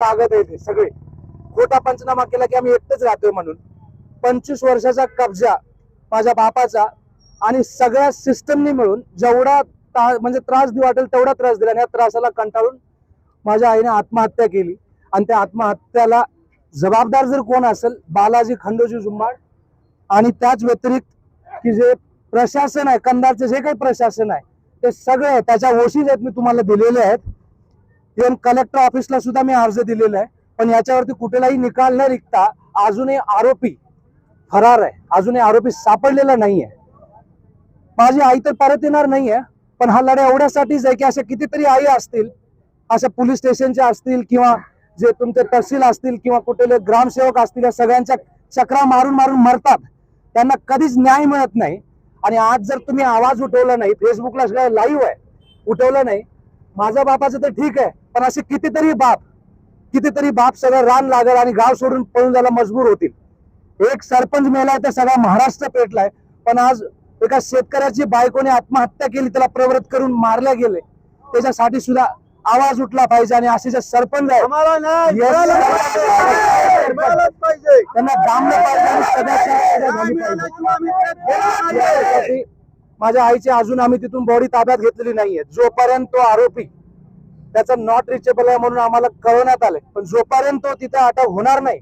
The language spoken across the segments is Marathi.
कागद आहे ते सगळे. खोटा पंचनामा केला की आम्ही एकटेच राहतोय म्हणून. पंचवीस वर्षाचा कब्जा माझ्या बापाचा आणि सगळ्या सिस्टमनी मिळून जेवढा म्हणजे त्रास देऊ वाटेल तेवढा त्रास दिला आणि या त्रासाला कंटाळून माझ्या आईने आत्महत्या केली. आणि त्या आत्महत्याला जबाबदार जर कोण असेल बालाजी खंडोजी जुम्माड आणि त्याच व्यतिरिक्त की जे प्रशासन आहे कंधारचे जे काही प्रशासन आहे ते सगळे त्याच्या ओशीज आहेत मी तुम्हाला दिलेले आहेत. इव्हन कलेक्टर ऑफिसला सुद्धा मी अर्ज दिलेला आहे. पण याच्यावरती कुठलाही निकाल न निघता अजूनही आरोपी फरार आहे. अजूनही आरोपी सापडलेला नाहीये. माझी आई तर परत येणार नाहीये पण हा लढा एवढ्यासाठीच आहे की अशा कितीतरी आई असतील अशा पोलीस स्टेशनच्या असतील किंवा जे तुमचे तहसील असतील किंवा कुठले ग्रामसेवक असतील या सगळ्यांच्या चक्रा मारून मारून मरतात. त्यांना कधीच न्याय मिळत नाही. आणि आज जर तुम्ही आवाज उठवला नाही फेसबुकला सगळं लाईव्ह आहे उठवलं नाही माझ्या बापाचं तर ठीक आहे. पण असे कितीतरी बाप कितीतरी बाप सगळं रान लागल आणि गाव सोडून पळून जायला मजबूर होतील. एक सरपंच मेलाय तर सगळा महाराष्ट्र पेटलाय पण आज एका शेतकऱ्याची बायकोने आत्महत्या केली त्याला प्रवृत्त करून मारल्या गेले. त्याच्यासाठी सुद्धा आवाज उठला पाहिजे आणि असे जे सरपंच पाहिजे. त्यांना पाहिजे माझ्या आईची अजून आम्ही तिथून बॉडी ताब्यात घेतलेली नाहीये. जोपर्यंत तो आरोपी त्याचा नॉट रिचेबल आहे म्हणून आम्हाला कळवण्यात आलंय. पण जोपर्यंत तो तिथे अटक होणार नाही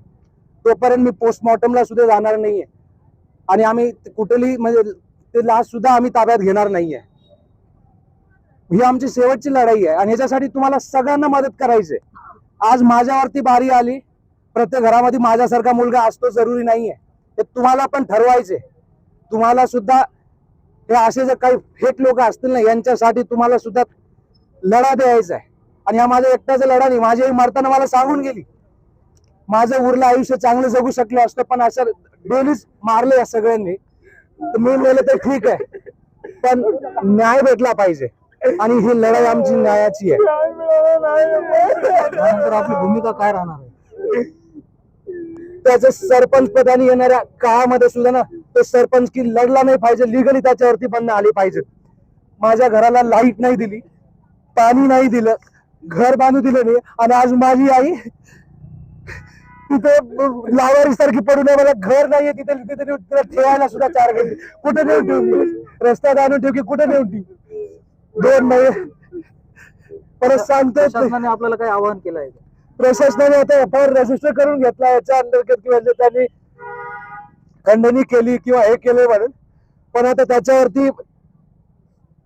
तोपर्यंत मी पोस्टमॉर्टमला सुद्धा जाणार नाहीये. आणि आम्ही कुठेही म्हणजे ते लाश सुद्धा आम्ही ताब्यात घेणार नाहीये. ही आमची शेवटची लढाई आहे आणि ह्याच्यासाठी तुम्हाला सगळ्यांना मदत करायची आज माझ्यावरती बारी आली प्रत्येक घरामध्ये माझ्यासारखा मुलगा असतो जरुरी नाहीये. हे तुम्हाला पण ठरवायचे तुम्हाला सुद्धा हे असे जे काही फेट लोक असतील ना यांच्यासाठी तुम्हाला सुद्धा लढा द्यायचा आहे आणि हा माझा एकट्याचा लढा नाही माझी आई मरताना मला सांगून गेली. माझं उरलं आयुष्य चांगलं जगू शकलं असतं पण असं डेलीच मारलं या सगळ्यांनी. तर मी मेलं तर ठीक आहे पण न्याय भेटला पाहिजे. आणि ही लढाई आमची न्यायाची आहे. आपली भूमिका काय राहणार आहे? त्याचं सरपंच पदाने येणाऱ्या काळामध्ये सुद्धा ना तो सरपंच की लढला नाही पाहिजे लिगली त्याच्यावरती बंद आली पाहिजे. माझ्या घराला लाइट नाही दिली पाणी नाही दिलं घर बांधू दिलं नाही आणि आज माझी आई तिथे लावारी सारखी पडून मला घर नाहीये तिथे तिथे ठेवायला सुद्धा चार घंटे. कुठे नेऊन ठेवू मी? रस्त्यात आणून ठेव की कुठे नेऊन ठेवू? दोन महिने. परत सांगतो. आपल्याला काही आवाहन केलं आहे? प्रशासनाने आता एफ आय आर रजिस्टर करून घेतला याच्या अंतर्गत किंवा त्यांनी खंडणी केली किंवा हे केले म्हणून. पण आता त्याच्यावरती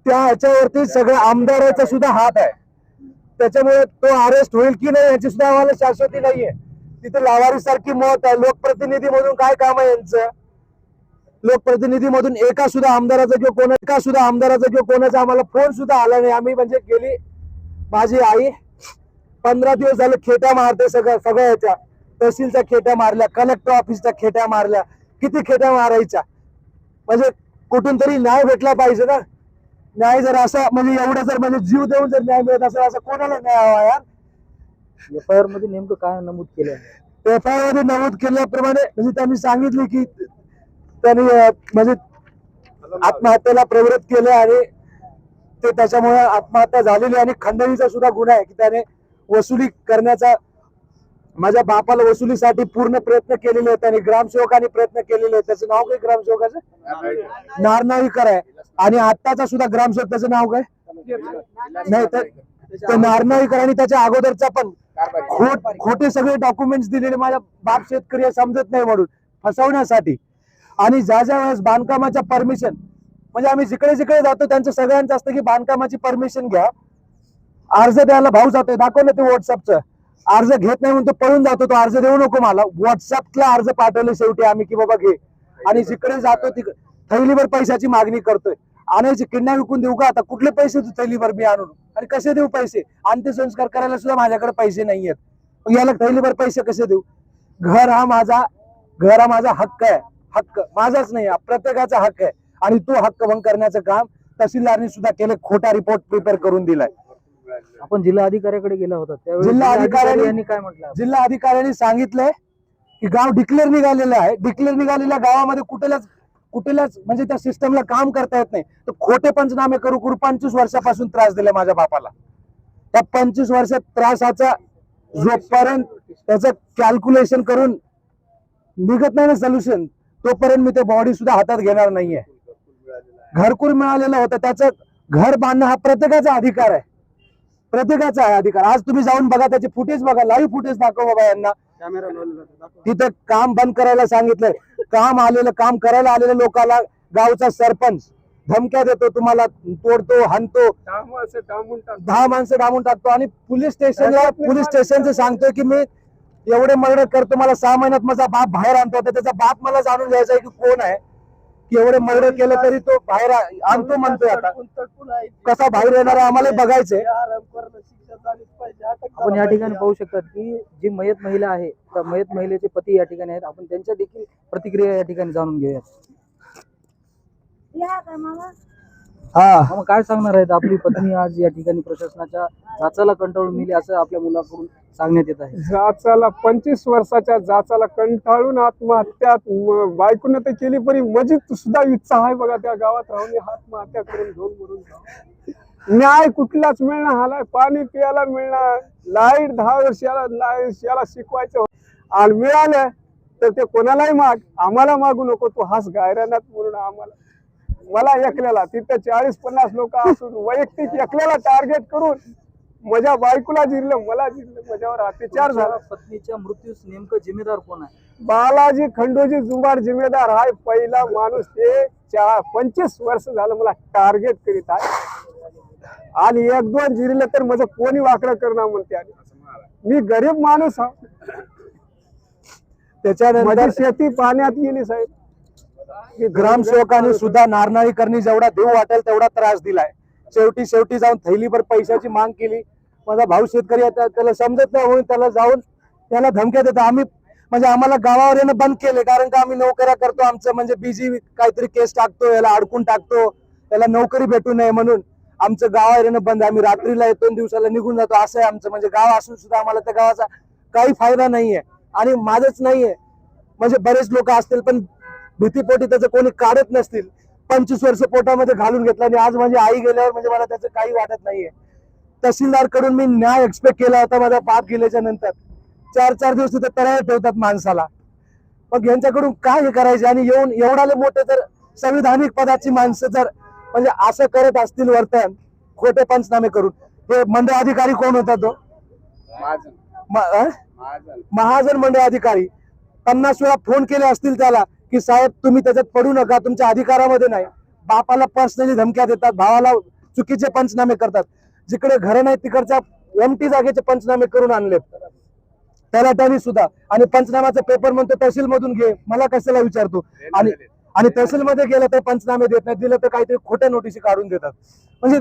त्या ह्याच्यावरती सगळ्या आमदाराचा सुद्धा हात आहे. त्याच्यामुळे तो अरेस्ट होईल की नाही याची सुद्धा आम्हाला शाश्वती नाहीये. तिथे लावारी सारखी मत आहे. लोकप्रतिनिधी मधून काय काम आहे यांचं? लोकप्रतिनिधी मधून एका सुद्धा आमदाराचा किंवा कोणा एका सुद्धा आमदाराचा किंवा कोणाचा आम्हाला फोन सुद्धा आला नाही. आम्ही म्हणजे गेली माझी आई. पंधरा दिवस झाले खेट्या मारते सगळ्या सगळ्या याच्या. तहसीलच्या खेट्या मारल्या कलेक्टर ऑफिसच्या खेट्या मारल्या. किती खेट्या मारायच्या? म्हणजे कुठून तरी न्याय भेटला पाहिजे ना. न्याय जर असा म्हणजे एवढं जर म्हणजे जीव देऊन जर न्याय मिळत असेल असं कोणाला न्याय हवा यार? एफ आय आरमध्ये नेमकं काय नमूद केलं एफ आयमध्ये नमूद केल्याप्रमाणे म्हणजे त्यांनी सांगितले की त्यांनी म्हणजे आत्महत्येला प्रवृत्त केले आणि ते त्याच्यामुळे आत्महत्या झालेली आणि खंडणीचा सुद्धा गुन्हा आहे की त्याने वसुली करण्याचा माझ्या बापाला वसुलीसाठी पूर्ण प्रयत्न केलेले आहेत आणि ग्रामसेवकांनी प्रयत्न केलेले आहेत. त्याचं नाव काय ग्रामसेवकाचं? नारनावीकर आहे. आणि आत्ताचा सुद्धा ग्रामसेवक त्याचं नाव काय? नाही तर तो आणि त्याच्या अगोदरचा पण खोट खोटे सगळे डॉक्युमेंट्स दिलेले माझ्या बाप शेतकरी समजत नाही म्हणून फसवण्यासाठी. आणि ज्या ज्या वेळेस बांधकामाच्या परमिशन म्हणजे आम्ही जिकडे जिकडे जातो त्यांचं सगळ्यांचं असतं की बांधकामाची परमिशन घ्या. अर्ज द्यायला भाऊ जातोय दाखव ना ते व्हॉट्सअपचं अर्ज घेत नाही म्हणून तो पळून जातो तो अर्ज देऊ नको मला. व्हॉट्सअपला अर्ज पाठवले शेवटी आम्ही की बाबा घे. आणि जिकडे जातो तिकडे थैलीवर पैशाची मागणी करतोय. आणायची किडण्या विकून देऊ का आता कुठले पैसे तू थैलीवर मी आणून? आणि कसे देऊ पैसे? अंत्यसंस्कार करायला सुद्धा माझ्याकडे पैसे नाहीयेत आहेत. याला थैलीवर पैसे कसे देऊ? घर हा माझा घर हा माझा हक्क आहे. हक्क माझाच नाही प्रत्येकाचा हक्क आहे. आणि तो हक्क भंग करण्याचं काम तहसीलदारनी सुद्धा केलं खोटा रिपोर्ट प्रिपेअर करून दिलाय. आपण जिल्हा अधिकाऱ्याकडे गेला होता त्यावेळी जिल्हा अधिकारी- यांनी काय म्हटलं जिल्हा अधिकाऱ्यांनी सांगितलंय की गाव डिक्लेअर निघालेलं आहे. डिक्लेअर निघालेल्या गावामध्ये कुठल्याच कुठल्याच म्हणजे त्या सिस्टमला काम करता येत नाही. तर खोटे पंचनामे करू करू पंचवीस वर्षापासून त्रास दिला माझ्या बापाला. त्या पंचवीस वर्षात त्रासाचा जोपर्यंत त्याचं कॅल्क्युलेशन करून निघत नाही ना सोल्युशन तोपर्यंत मी ते बॉडी सुद्धा हातात घेणार नाहीये. घरकुल मिळालेलं होतं. त्याचं घर बांधणं हा प्रत्येकाचा अधिकार आहे. प्रत्येकाचा आहे अधिकार. आज तुम्ही जाऊन बघा त्याचे फुटेज बघा लाईव्ह फुटेज दाखव बाबा यांना. तिथं काम बंद करायला सांगितलंय. काम आलेलं काम करायला आलेल्या लोकांना गावचा सरपंच धमक्या देतो तुम्हाला तोडतो हाणतो. दहा माणसं डांबून टाकतो आणि पोलीस स्टेशनला पोलीस स्टेशनचं सांगतोय की मी एवढे मर्डर करतो मला सहा महिन्यात माझा बाप बाहेर आणतो. तर त्याचा बाप मला जाणून घ्यायचा आहे की कोण आहे. की एवढे मर्डर केलं तरी तो बाहेर आणतो म्हणतोय आता. कसा बाहेर येणार आहे आम्हाला बघायचंय. आपण या ठिकाणी पाहू शकतात की जी मयत महिला आहे त्या मयत महिलेचे पती या ठिकाणी आहेत. आपण त्यांच्या देखील प्रतिक्रिया या ठिकाणी जाणून घेऊयात. या का मामा हा. मग काय सांगणार आहेत? आपली पत्नी आज या ठिकाणी प्रशासनाच्या जाचाला कंटाळून मिली असं आपल्या मुलाकडून सांगण्यात येत आहे. जाचाला पंचवीस वर्षाच्या जाचाला कंटाळून आत्महत्या म- बायकोनं तर केली परी मजीत सुद्धा इच्छा आहे बघा त्या गावात राहून. हे आत्महत्या करून घेऊन मरून जावं. न्याय कुठलाच मिळणार हालाय पाणी प्यायला मिळणार लाइट दहा वर्षाला लाइट याला शिकवायचं. आणि मिळालं तर ते कोणालाही माग आम्हाला मागू नको तू हाच गायरानात म्हणून आम्हाला. मला एकल्याला तिथं चाळीस पन्नास लोक असून वैयक्तिक एकल्याला टार्गेट करून माझ्या बायकोला जिरलं मला जिरलं माझ्यावर अत्याचार झाला. पत्नीच्या मृत्यूस नेमकं जिम्मेदार कोण आहे? बालाजी खंडोजी जुंबाड जिम्मेदार आहे. पहिला माणूस ते चा पंचवीस वर्ष झालं मला टार्गेट करीत आहे. आणि एक दोन जिरलं तर माझं कोणी वाकडं करणार म्हणते आणि. मी गरीब माणूस हा त्याच्यानंतर माझी शेती पाण्यात गेली साहेब. ग्रामसेवकांनी सुद्धा नारनाळी करणी जेवढा देऊ वाटेल तेवढा त्रास दिलाय. शेवटी शेवटी जाऊन थैलीभर पैशाची माग केली. माझा भाऊ शेतकरी त्याला समजत नाही म्हणून त्याला जाऊन त्याला धमक्या देतो. आम्ही म्हणजे आम्हाला गावावर येणं बंद केले कारण का आम्ही नोकऱ्या करतो आमचं म्हणजे बिजी काहीतरी केस टाकतो याला अडकून टाकतो त्याला नोकरी भेटू नये म्हणून आमचं गावावर येणं बंद आहे. आम्ही रात्रीला येतो दिवसाला निघून जातो. असं आहे आमचं. म्हणजे गाव असून सुद्धा आम्हाला त्या गावाचा काही फायदा नाहीये. आणि माझंच नाहीये. म्हणजे बरेच लोक असतील पण भीतीपोटी त्याचं कोणी काढत नसतील. पंचवीस वर्ष पोटामध्ये घालून घेतला आणि आज माझी आई गेल्यावर म्हणजे मला त्याचं काही वाटत नाहीये. तहसीलदारकडून मी न्याय एक्सपेक्ट केला होता माझा बाप गेल्याच्यानंतर. चार चार दिवस तिथे तयार ठेवतात माणसाला. मग यांच्याकडून काय हे करायचे? आणि येऊन एवढाले मोठे तर संविधानिक पदाची माणसं जर म्हणजे असं करत असतील वर्तन खोटे पंचनामे करून. हे मंडळ अधिकारी कोण होता तो? महाजन मंडळ अधिकारी. पन्नास वेळा फोन केले असतील त्याला. की साहेब तुम्ही त्याच्यात पडू नका तुमच्या अधिकारामध्ये नाही. बापाला पर्सनली धमक्या देतात भावाला चुकीचे पंचनामे करतात. जिकडे घर नाही तिकडच्या एमटी जागेचे पंचनामे करून आणलेत. त्याला त्यांनी सुद्धा. आणि पंचनाम्याचा पेपर म्हणतो तहसील मधून घे. मला कशाला विचारतो? आणि आणि तहसील मध्ये गेलं तर पंचनामे देत नाही दिलं तर काहीतरी खोट्या नोटिसी काढून देतात. म्हणजे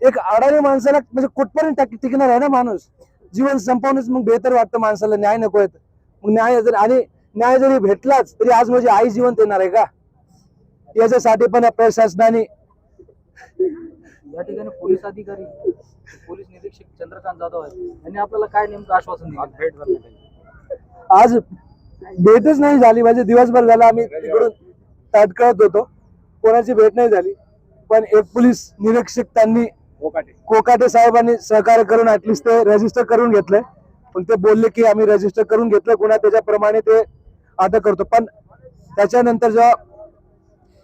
एक अडाणी माणसाला म्हणजे कुठपर्यंत टाक- टिकणार आहे ना माणूस? जीवन संपवणंच मग बेहतर वाटतं माणसाला न्याय नको येत मग न्याय जर आणि न्याय जरी भेटलाच तरी आज माझी आई जिवंत येणार आहे का? याच्यासाठी पण या प्रशासनाने या ठिकाणी पोलीस अधिकारी पोलीस निरीक्षक चंद्रकांत जाधव आहेत. यांनी आपल्याला काय नेमकं आश्वासन दिलं? आज भेटच नाही झाली. म्हणजे दिवसभर झाला आम्ही तिकडून ताटकळत होतो. कोणाची भेट नाही झाली. पण एक पोलीस निरीक्षक त्यांनी कोकाटे. साहेबांनी सहकार्य करून ऍटलिस्ट ते रजिस्टर करून घेतलंय. पण ते बोलले की आम्ही रजिस्टर करून घेतलं गुन्हा त्याच्याप्रमाणे ते अटक करतो. पण त्याच्यानंतर जेव्हा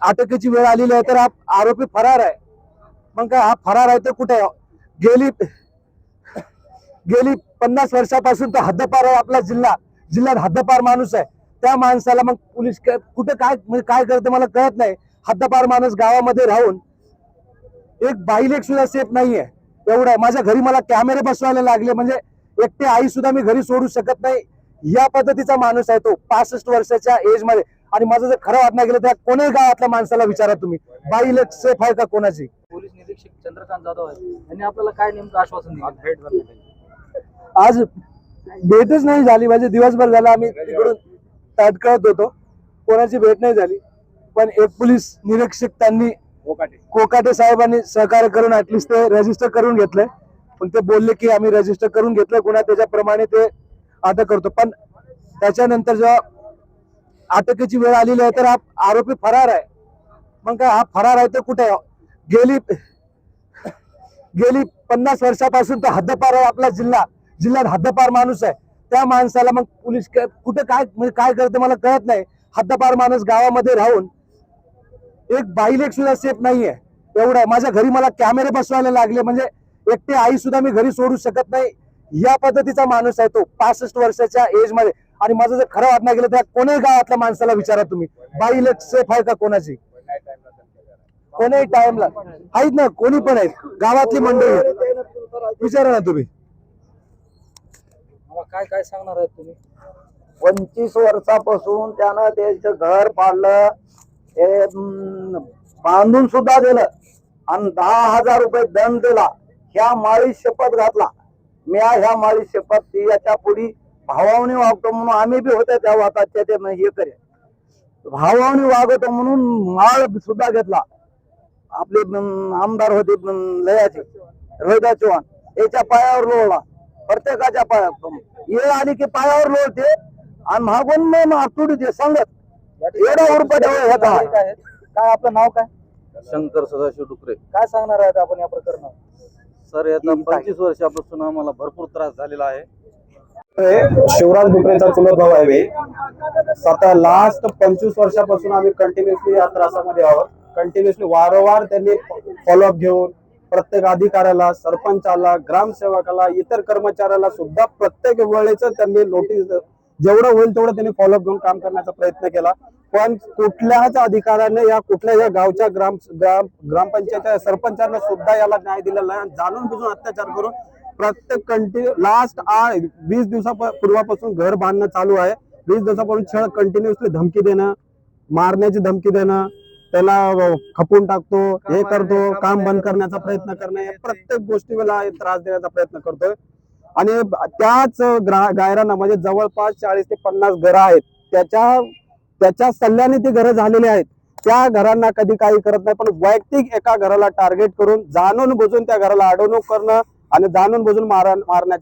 अटकेची वेळ आलेली आहे तर हा आरोपी फरार आहे. मग काय हा फरार आहे तर कुठे गेली गेली पन्नास वर्षापासून तो हद्दपार आहे आपला जिल्हा. जिल्ह्यात हद्दपार माणूस आहे. त्या माणसाला मग पोलीस कुठे काय म्हणजे काय करते मला कळत नाही. हद्दपार माणूस गावामध्ये राहून एक बाईलेक सुद्धा सेफ नाहीये एवढं माझ्या घरी मला कॅमेरे बसवायला लागले. म्हणजे एकटे आई सुद्धा मी घरी सोडू शकत नाही. या पद्धतीचा माणूस आहे तो पासष्ट वर्षाच्या एजमध्ये. आणि माझं जर खरं वाटणं गेलं तर कोणी गावातल्या माणसाला विचारा तुम्ही. बाईलेक सेफ आहे का कोणाची? पोलीस निरीक्षक चंद्रकांत जाधव आहेत. यांनी आपल्याला काय नेमकं आश्वासन दिलं? आज भेटच नाही झाली. म्हणजे दिवसभर झाला. आम्ही तिकडून ताटकळत होतो. कोणाची भेट नाही झाली. पण एक पोलीस निरीक्षक त्यांनी कोकाटे. साहेबांनी सहकार्य करून ऍटलिस्ट ते रजिस्टर करून घेतलंय. पण ते बोलले की आम्ही रजिस्टर करून घेतलंय. गुन्हा त्याच्याप्रमाणे ते अटक करतो. पण त्याच्यानंतर जेव्हा अटकेची वेळ आलेली आहे तर हा आरोपी फरार आहे. मग काय हा फरार आहे तर कुठे गेली गेली पन्नास वर्षापासून तो हद्दपार आहे आपला जिल्हा. जिल्ह्यात हद्दपार माणूस आहे. त्या माणसाला मग पोलीस कुठे काय म्हणजे काय करते मला कळत नाही. हद्दपार माणूस गावामध्ये राहून एक बाईलेक सुद्धा सेफ नाहीये. एवढं माझ्या घरी मला कॅमेरे बसवायला लागले. म्हणजे एकटे आई सुद्धा मी घरी सोडू शकत नाही. या पद्धतीचा माणूस आहे तो पासष्ट वर्षाच्या एजमध्ये. आणि माझं जर खरं वाटणं गेलं तर कोणी गावातल्या माणसाला विचारा तुम्ही? बाईलेक सेफ आहे का कोणाची? कोणीही टाइमला आहेत ना कोणी पण आहेत. गावातली मंडळी विचारा ना तुम्ही. काय काय सांगणार आहेत तुम्ही? पंचवीस वर्षापासून त्यानं त्याचं घर पाडलं ते अं, बांधून सुद्धा दिलं. आणि दहा हजार रुपये दंड दिला. ह्या माळी शपथ घातला. मी ह्या माळी शपथ ती याच्या पुढी भावावणी वागतो म्हणून आम्ही बी होते त्या वाताच्या ते हे करे. भावावणी वागतो म्हणून माळ सुद्धा घेतला. आपले आमदार होते लयाचे रोहिदास चव्हाण याच्या पायावर लोळला. प्रत्येकाच्या पाया येळ आली की पायावर लोळते. आणि मागून मग आतुडी ते सांगत एवढा आहेत. काय आपलं नाव काय? शंकर सदाशिव डुकरे. काय सांगणार आहेत आपण या प्रकरणात सर याचा पंचवीस वर्षापासून आम्हाला भरपूर त्रास झालेला आहे. शिवराज डुकरेचा चुलत भाऊ आहे. आता लास्ट पंचवीस वर्षापासून आम्ही कंटिन्युअसली या त्रासामध्ये आहोत. कंटिन्युअसली वारंवार त्यांनी फॉलोअप घेऊन प्रत्येक अधिकाऱ्याला सरपंचाला ग्रामसेवकाला इतर कर्मचाऱ्याला सुद्धा प्रत्येक वेळेच त्यांनी नोटीस जेवढं होईल तेवढं त्यांनी फॉलोअप घेऊन काम करण्याचा प्रयत्न केला. पण कुठल्याच अधिकाऱ्याने या कुठल्या या गावच्या ग्राम ग्राम ग्रामपंचायतच्या सरपंचांना सुद्धा याला न्याय दिलेला नाही. आणि जाणून बुजून अत्याचार करून प्रत्येक कंटिन्यू लास्ट आठ वीस दिवसापूर्वापासून घर बांधणं चालू आहे. वीस दिवसापासून छळ कंटिन्युअसली धमकी देणं मारण्याची धमकी देणं त्याला खपून टाकतो हे करतो काम बंद करण्याचा प्रयत्न करणं प्रत्येक गोष्टीला त्रास देण्याचा प्रयत्न करतोय. आणि त्याच ग्रा- गायरांना म्हणजे जवळपास चाळीस ते पन्नास घरं आहेत. त्याच्या त्याच्या सल्ल्याने ती घरं झालेली आहेत. त्या घरांना कधी काही करत नाही पण वैयक्तिक एका घराला टार्गेट करून जाणून बुजून त्या घराला अडवणूक करणं आणि जाणून बुजून मारण मारण्याची